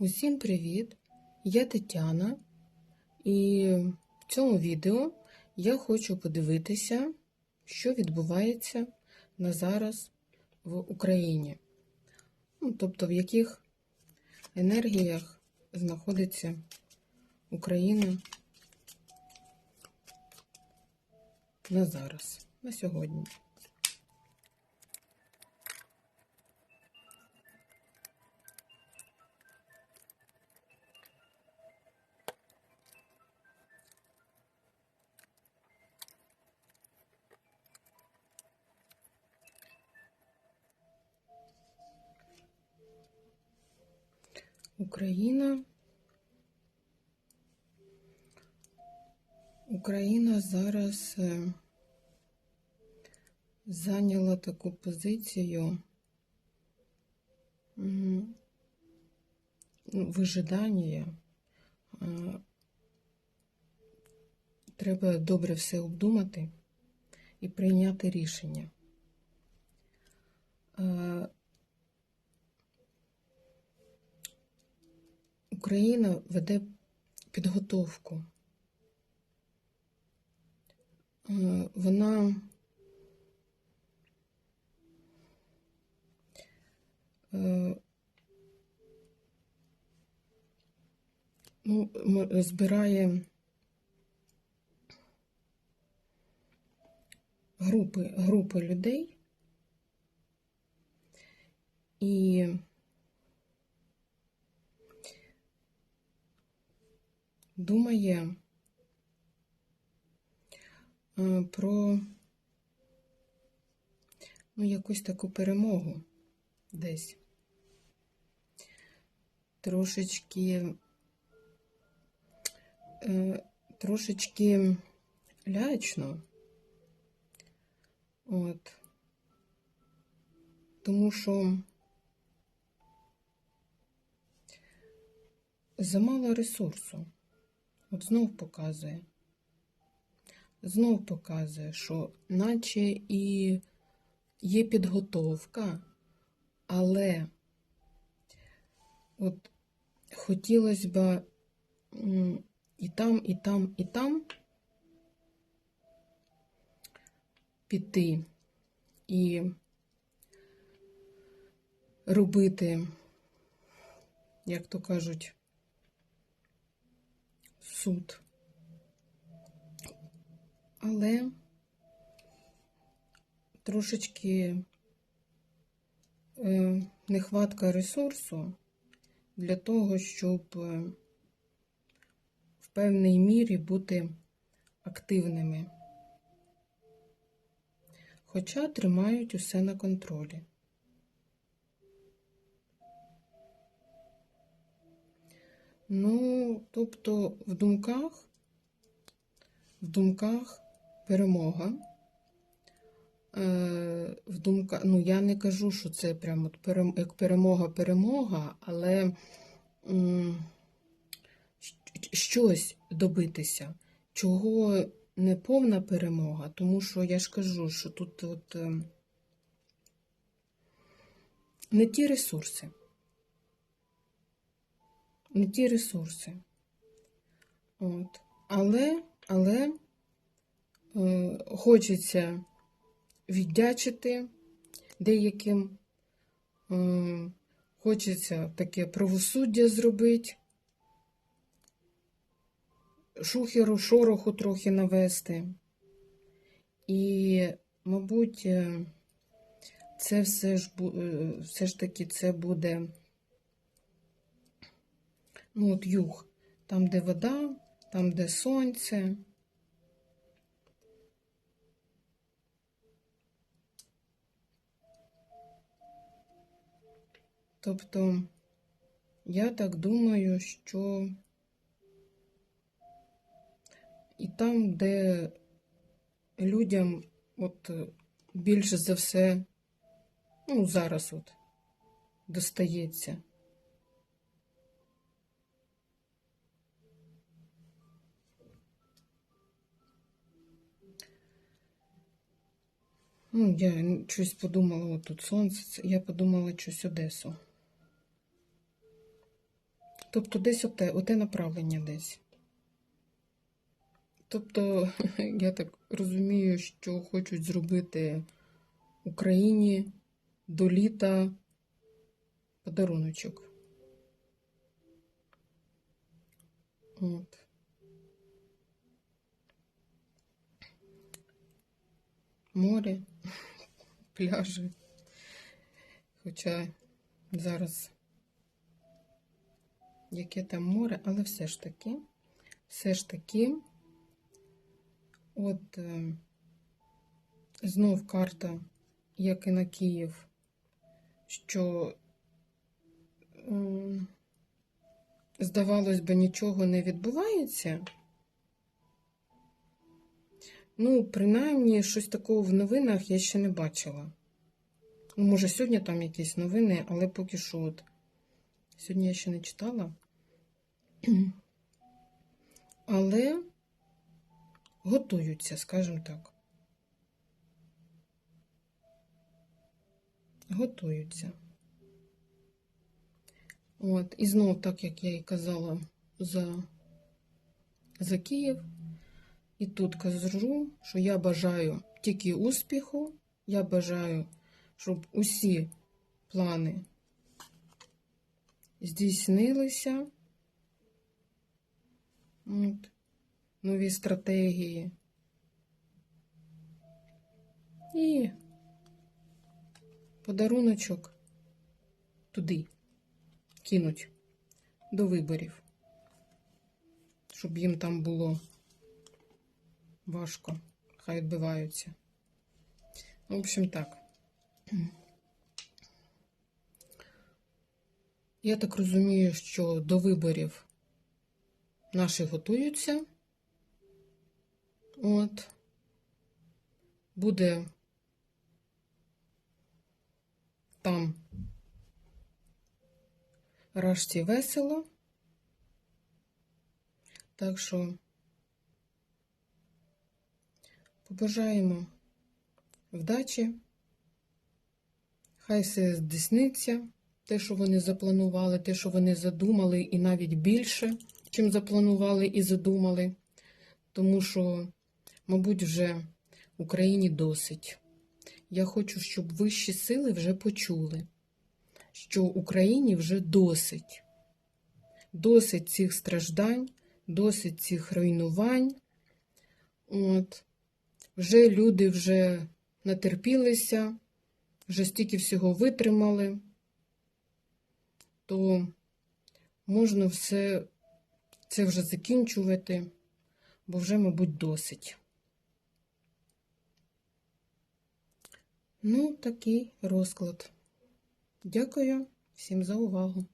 Усім привіт! Я Тетяна, і в цьому відео я хочу подивитися, що відбувається на зараз в Україні. Ну, тобто, в яких енергіях знаходиться Україна на зараз, на сьогодні. Україна. Україна зараз е, зайняла таку позицію ну, вижидання. Е, Треба добре все обдумати і прийняти рішення. Україна веде підготовку. Е, Вона е, ну, збирає групи, групи людей і думає е, про ну, якусь таку перемогу десь. Трошечки, е, трошечки лячно. От. Тому що замало ресурсу. От знов показує. Знов показує, що наче і є підготовка, але от хотілося б і там, і там, і там піти і робити, як то кажуть, суд. Але трошечки е, нехватка ресурсу для того, щоб е, в певній мірі бути активними. Хоча тримають усе на контролі. Ну, тобто в думках, в думках перемога. Е, в думка, ну, я не кажу, що це прямо от перем- як перемога-перемога, але м, щось добитися, чого не повна перемога, тому що я ж кажу, що тут от, ем, не ті ресурси. Не ті ресурси. От. Але, але е, хочеться віддячити деяким, е, хочеться таке правосуддя зробити, шухеру, шороху трохи навести. І, мабуть, е, це все ж, е, все ж таки це буде ну, от юг, там, де вода, там, де сонце. Тобто, я так думаю, що і там, де людям от більше за все, ну, зараз от достається. Ну, я щось подумала, от тут сонце, я подумала щось Одесу. Тобто десь оте, оте направлення десь. Тобто, я так розумію, що хочуть зробити Україні до літа подаруночок. От. Море, пляжі. Хоча зараз яке там море, але все ж таки, все ж таки, от е, знов карта, як і на Київ, що здавалось би, нічого не відбувається. Ну, принаймні, щось такого в новинах я ще не бачила. Ну, може, сьогодні там якісь новини, але поки що от. Сьогодні я ще не читала. Але готуються, скажімо так. Готуються. От, і знов, так як я і казала за, за Київ, і тут кажу, що я бажаю тільки успіху, я бажаю, щоб усі плани здійснилися. От, нові стратегії. І подаруночок туди кинуть до виборів, щоб їм там було важко, хай відбиваються. В общем, так. Я так розумію, що до виборів наші готуються. От. Буде там рашці весело. Так що побажаємо вдачі. Хай все здійсниться те, що вони запланували, те, що вони задумали, і навіть більше, чим запланували і задумали. Тому що, мабуть, вже Україні досить. Я хочу, щоб вищі сили вже почули, що Україні вже досить. Досить цих страждань, досить цих руйнувань. От. Вже люди вже натерпілися, вже стільки всього витримали то можна все це вже закінчувати, бо вже, мабуть, досить. Ну, такий розклад. Дякую всім за увагу.